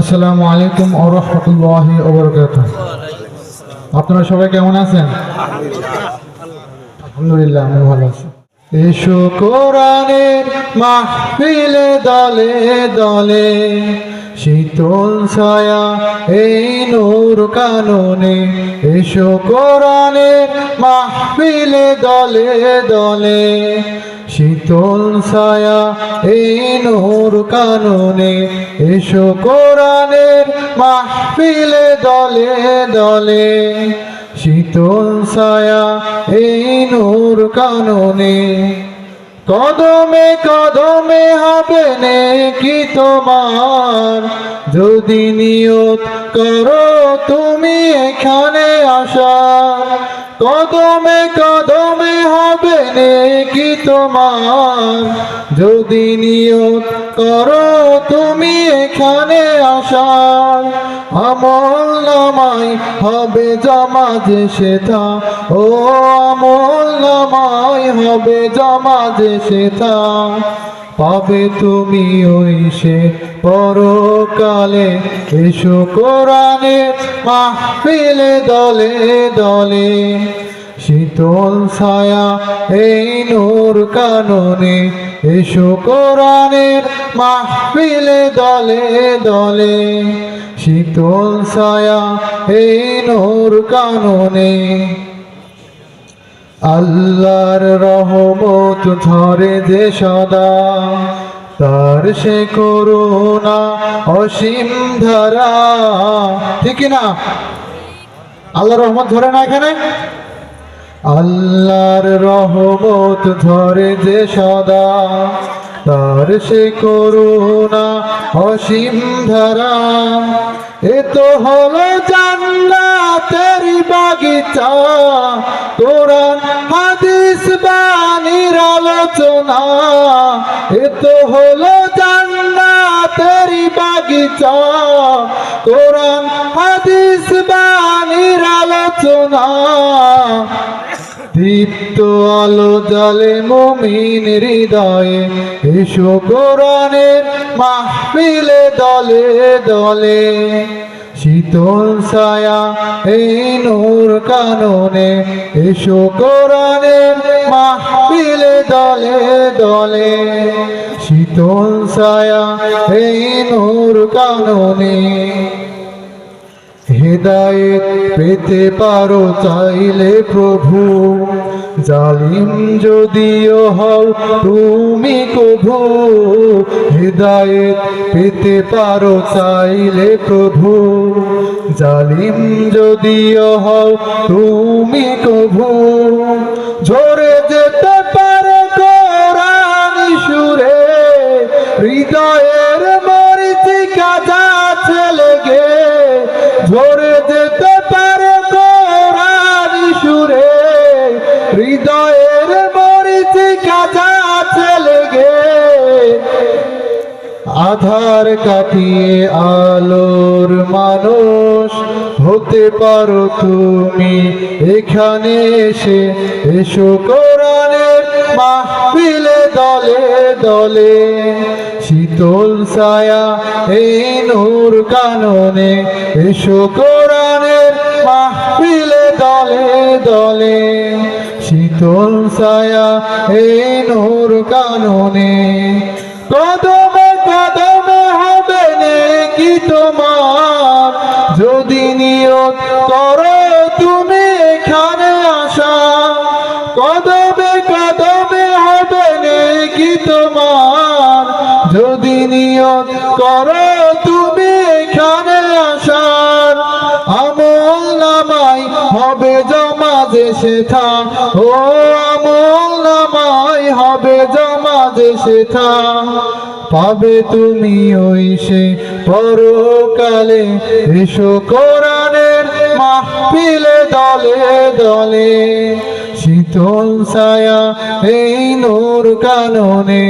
আসসালামু আলাইকুম ও রহমতুল্লাহি আপনারা সবাই কেমন আছেন? আলহামদুলিল্লাহ আমি ভালো আছি। এসো কোরআনের মাহফিলে দলে দলে, শীতল ছায়া এই নূর কাননে। এসো কোরআনের মাহফিলে দলে দলে শীতল ছায়া এই নূর কাননে এসো কোরআনের মাহফিলে দলে দলে। শীতল ছায়া এই নূর কাননে কদমে কদমে হবে নে কি তোমার। যদি নিয়ত করো তুমি এখানে আসা কদমে কদমে হবে কি তোমার? যদি নিয়ত করো তুমি এখানে আসার। আমল নামাই হবে জমা যে সেথা। ও আমল নামাই হবে জমা যে সেথা। পাবে তুমি ওই সে পরকালে। এসো কোরআনের মাহফিলে দলে দলে। শীতল ছায়া এই নূর কাননে, এসো কোরআনের মাহফিলে দলে দলে। শীতল ছায়া এই নূর কাননে, আল্লাহর রহমত ধরে যে সদা। তার সে করুণা অসীম ধারা। ঠিক না? আল্লাহর রহমত ধরে না এখানে? আল্লাহর রহমত ধরে যে সদা, তার সে করুণা অসীম ধারা। এ তো হলো জান্নাতের বাগিচা, কোরআন, হাদিস, বাণীর আলোচনা। এ তো হলো জান্নাতের বাগিচা, কোরআন, হাদিস, বাণীর আলোচনা। দীপ্ত আলো জালে মুমিন হৃদয়ে। এসো কোরআনের মাহফিলে দলে দলে। শীতল ছায়া এই নূর কাননে। এসো কোরআনের মাহফিলে দলে দলে। শীতল ছায়া এই নূর কাননে। হেদায়েত পেতে পারো চাইলে প্রভু। জালিম যদিও হও তুমি কভু হেদায়েত পেতে পারো চাইলে প্রভু। জালিম যদিও হও তুমি কভু হৃদয়ের মরিচিকা যাচ্ছে লেগে ঝরে যেতে পারে কোরআন সুরে। হৃদয়ের মরিচিকা যাচ্ছে লেগে আধার কাটিয়ে আলোর মানুষ হতে পারো তুমি। এখানে এসে এসো কোরআনের মাহফিলে দলে দলে। শীতল ছায়া এই নূর কাননে এসো কোরআনের মাহফিলে দলে দলে। শীতল ছায়া এই নূর কাননে কদমে করো তুমি এখানে আসার। আমল নামাই হবে জমা সেথা। ও আমল নামাই হবে জমা সেথা। পাবে তুমি ওই সে পরকালে। এসো কোরআনের মাহফিলে দলে দলে। শীতল ছায়া এই নূর কাননে।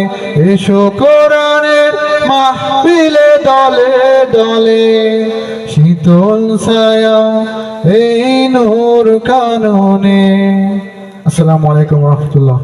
এসো কোরআনের মাহফিলে দলে দলে শীতল ছায়া এই নূর কাননে। আসসালামু আলাইকুম রহমতুল্লাহ।